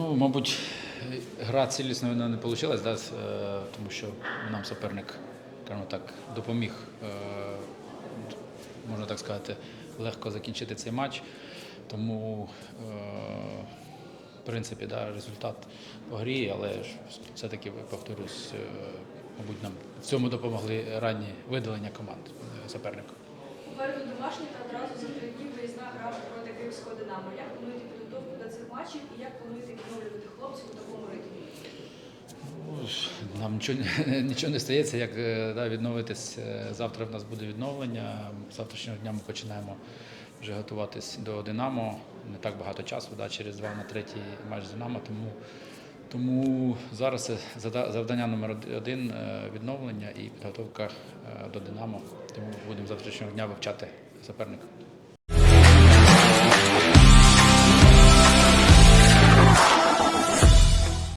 мабуть, гра цілісно не вийшла, да, е, тому що нам суперник, так, допоміг, е, можна так сказати, легко закінчити цей матч. Тому, е, в принципі, да, результат по грі, але все-таки, повторюсь, мабуть, нам в цьому допомогли ранні видалення команд суперника. Попереду домашній та одразу за три дні виїзна гра проти Київського Динамо. Як плануєте підготовку до цих матчів і як плануєте відновлювати хлопців у такому ритмі? Нам нічого, нічого не стається, як е, да, відновитись. Е, Завтра в нас буде відновлення. Завтрашнього дня ми починаємо вже готуватись до Динамо. Не так багато часу, да, через два на третій матч з Динамо. Тому, тому зараз завдання номер один е, відновлення і підготовка до Динамо. Тому будемо завтрашнього дня вивчати суперника.